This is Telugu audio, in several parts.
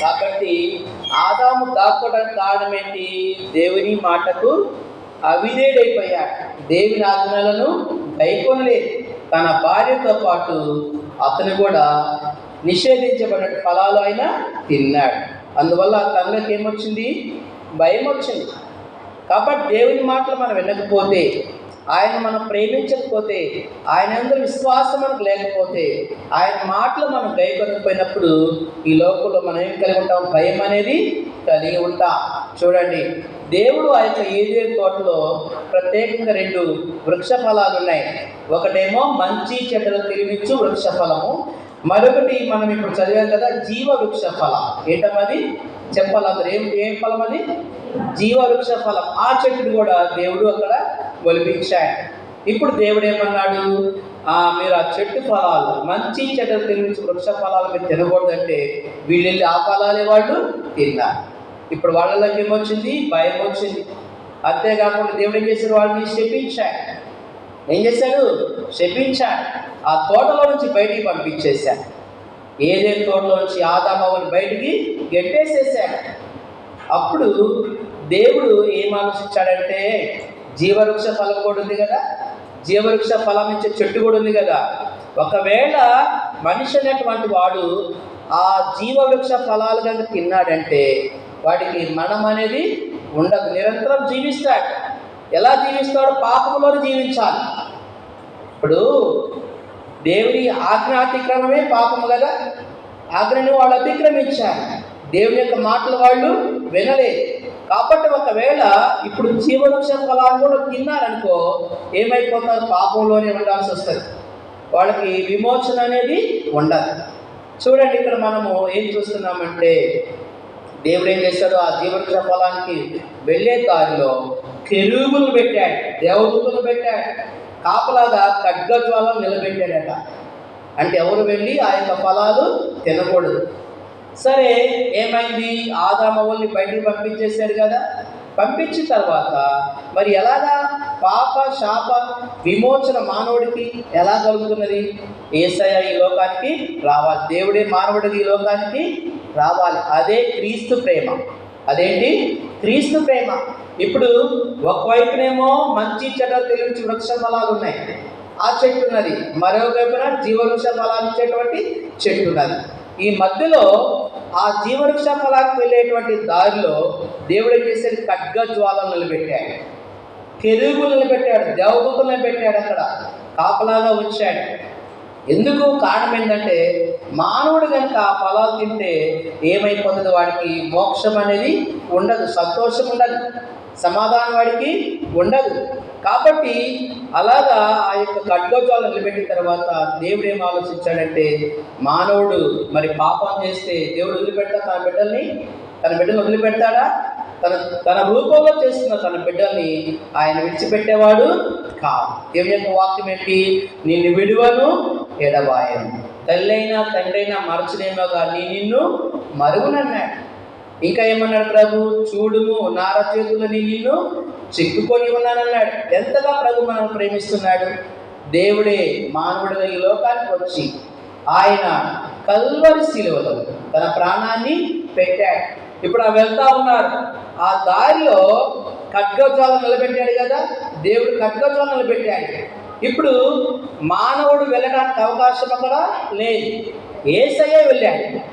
కాబట్టి ఆదాము దాక్కోవడానికి కారణం ఏంటి? దేవుని మాటకు అవిధేయుడైపోయాడు దేవుని ఆజ్ఞలను గైకొనలేదు. తన భార్యతో పాటు అతను కూడా నిషేధించబడిన ఫలాలు ఆయన తిన్నాడు. అందువల్ల తనలోకి ఏమొచ్చింది భయం వచ్చింది కాబట్టి దేవుని మాటలు మనం వినకపోతే ఆయన మనం ప్రేమించకపోతే ఆయన అందరూ విశ్వాసం మనకు లేకపోతే ఆయన మాటలు మనం గైకొనకపోయినప్పుడు ఈ లోకంలో మనం ఏం కలిగి ఉంటాం? భయం అనేది కలిగి ఉంటాం. చూడండి దేవుడు ఆ యొక్క ఏదే తోటలో ప్రత్యేకంగా రెండు వృక్ష ఫలాలు ఉన్నాయి ఒకటేమో మంచి చెడ్డలు తిరిగించు వృక్ష ఫలము మరొకటి మనం ఇప్పుడు చదివాం కదా జీవ వృక్ష ఫలం. ఏంటమ్మది? చెప్పాలి అందరు ఏం ఏం ఫలం అది జీవ వృక్ష ఫలం. ఆ చెట్టును కూడా దేవుడు అక్కడ ఒలిపించాడు. ఇప్పుడు దేవుడు ఏమన్నాడు? ఆ మీరు ఆ చెట్టు ఫలాలు మంచి చెట్టు తిరిగి వృక్ష ఫలాలు మీరు తినకూడదంటే వీళ్ళెళ్ళి ఆ ఫలాలే వాళ్ళు తిన్నారు. ఇప్పుడు వాళ్ళలోకి ఏమొచ్చింది? భయం వచ్చింది. అంతేకాకుండా దేవుడు ఏం చేశారు వాళ్ళని శపించాడు. ఏం చేశాడు? శపించాడు. ఆ తోటలో నుంచి బయటికి పంపించేశాడు ఏదే తోటలో నుంచి ఆదామవని బయటికి గెట్టేసేసాడు అప్పుడు దేవుడు ఏం ఆలోచించాడంటే జీవవృక్ష ఫలం కూడా ఉంది కదా జీవవృక్ష ఫలం ఇచ్చే చెట్టు కూడా ఉంది కదా. ఒకవేళ మనిషి అనేటువంటి వాడు ఆ జీవవృక్ష ఫలాలు కనుక తిన్నాడంటే వాడికి మనం అనేది ఉండదు. నిరంతరం జీవిస్తాడు. ఎలా జీవిస్తాడు? పాపంలోనే జీవించాలి. ఇప్పుడు దేవుని ఆజ్ఞ అతిక్రమమే పాపము కదా ఆజ్ఞని వాళ్ళు అతిక్రమించారు. దేవుని యొక్క మాటలు వాళ్ళు వినలేదు. కాబట్టి ఒకవేళ ఇప్పుడు జీవవృక్షం ఫలాలు కూడా తిన్నారనుకో ఏమైపోతారు? పాపంలోనే ఉండాల్సి వస్తుంది. వాళ్ళకి విమోచన అనేది ఉండదు. చూడండి ఇక్కడ మనము ఏం చూస్తున్నామంటే దేవుడు ఏం చేశాడు? ఆ జీవవృక్ష ఫలానికి వెళ్ళే దారిలో కెరూబులు పెట్టాడు దేవదూతలు పెట్టాడు కాపలాగా ఖడ్గజ్వాలం నిలబెట్టాడట. అంటే ఎవరు వెళ్ళి ఆ యొక్క ఫలాలు తినకూడదు. సరే ఏమైంది? ఆదామవుల్ని బయటికి పంపించేశాడు కదా. పంపించిన తర్వాత మరి ఎలాగా పాప శాప విమోచన మానవుడికి ఎలా కలుగుతున్నది? ఏసయ ఈ లోకానికి రావాలి. దేవుడే మానవుడికి ఈ లోకానికి రావాలి. అదే క్రీస్తు ప్రేమ. అదేంటి? క్రీస్తు ప్రేమ. ఇప్పుడు ఒకవైపునేమో మంచి చెడ్డ తెలిసి వృక్ష ఫలాలు ఉన్నాయి. ఆ చెట్టు ఉన్నది. మరొక జీవవృక్ష ఫలాలు ఇచ్చేటువంటి చెట్టు ఉన్నది. ఈ మధ్యలో ఆ జీవవృక్ష ఫలానికి వెళ్ళేటువంటి దారిలో దేవుడు ఏం చేశాడు? ఖడ్గ జ్వాలను నిలబెట్టాడు. కెరుగులు నిలబెట్టాడు. దేవదూతలు నిలబెట్టాడు అక్కడ. కాపలాగా వచ్చాడు ఎందుకు కారణం ఏంటంటే మానవుడు కనుక ఫలాలు తింటే ఏమైపోతుంది వాడికి? మోక్షం అనేది ఉండదు సంతోషం ఉండదు సమాధానం వాడికి ఉండదు. కాబట్టి అలాగా ఆ యొక్క ఖడ్గోజాలు నిలబెట్టిన తర్వాత దేవుడు ఏం ఆలోచించాడంటే మానవుడు మరి పాపం చేస్తే దేవుడు వదిలిపెడతా తన బిడ్డల్ని? తన బిడ్డలు వదిలిపెడతాడా? తన తన రూపంలో చేస్తున్న తన బిడ్డల్ని ఆయన విడిచిపెట్టేవాడు కాదు. దేవుని యొక్క వాక్యం ఏంటి? నిన్ను విడువను ఎడబాయను. తల్లైనా తండ్రైనా మరచునేమో కానీ నిన్ను మరుగునన్నాడు. ఇంకా ఏమన్నాడు ప్రభు? చూడుము నార చేతులని నిన్ను చిక్కుకొని ఉన్నానన్నాడు. ఎంతగా ప్రభు మనం ప్రేమిస్తున్నాడు? దేవుడే మానవుడిగా ఈ లోకానికి వచ్చి ఆయన కల్వరి శిలువలో తన ప్రాణాన్ని పెట్టాడు. ఇప్పుడు ఆ వెళ్తా ఉన్నారు. ఆ దారిలో ఖడ్గజ్వాలం నిలబెట్టాడు కదా? దేవుడు ఖడ్గజ్వాలం నిలబెట్టాడు ఇప్పుడు మానవుడు వెళ్ళడానికి అవకాశం అక్కడ లేదు. ఏసయ్యే వెళ్ళాడు.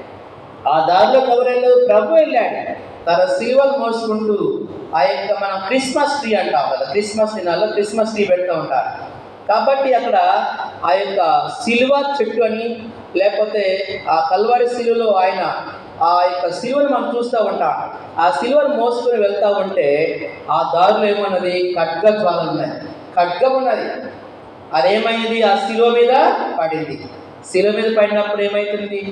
ఆ దారిలో ఎవరు ప్రభు వెళ్ళాడు. తన సీవలు మోసుకుంటూ ఆ యొక్క మనం క్రిస్మస్ ట్రీ అంటాం కదా క్రిస్మస్ దినాల్లో క్రిస్మస్ ట్రీ పెడుతూ ఉంటారు. కాబట్టి అక్కడ ఆ యొక్క సిలువ చెట్టు అని లేకపోతే ఆ కల్వారి సిలువలో ఆయన ఆ యొక్క సిలువను మనం చూస్తూ ఉంటాం. ఆ సిలువను మోసుకొని వెళ్తూ ఉంటే ఆ దారులు ఏమన్నది? ఖడ్గ జ్వాల ఉన్నది ఖడ్గం ఉన్నది. అదేమైంది? ఆ శిలువ మీద పడింది. శిలువ మీద పడినప్పుడు ఏమైతుంది?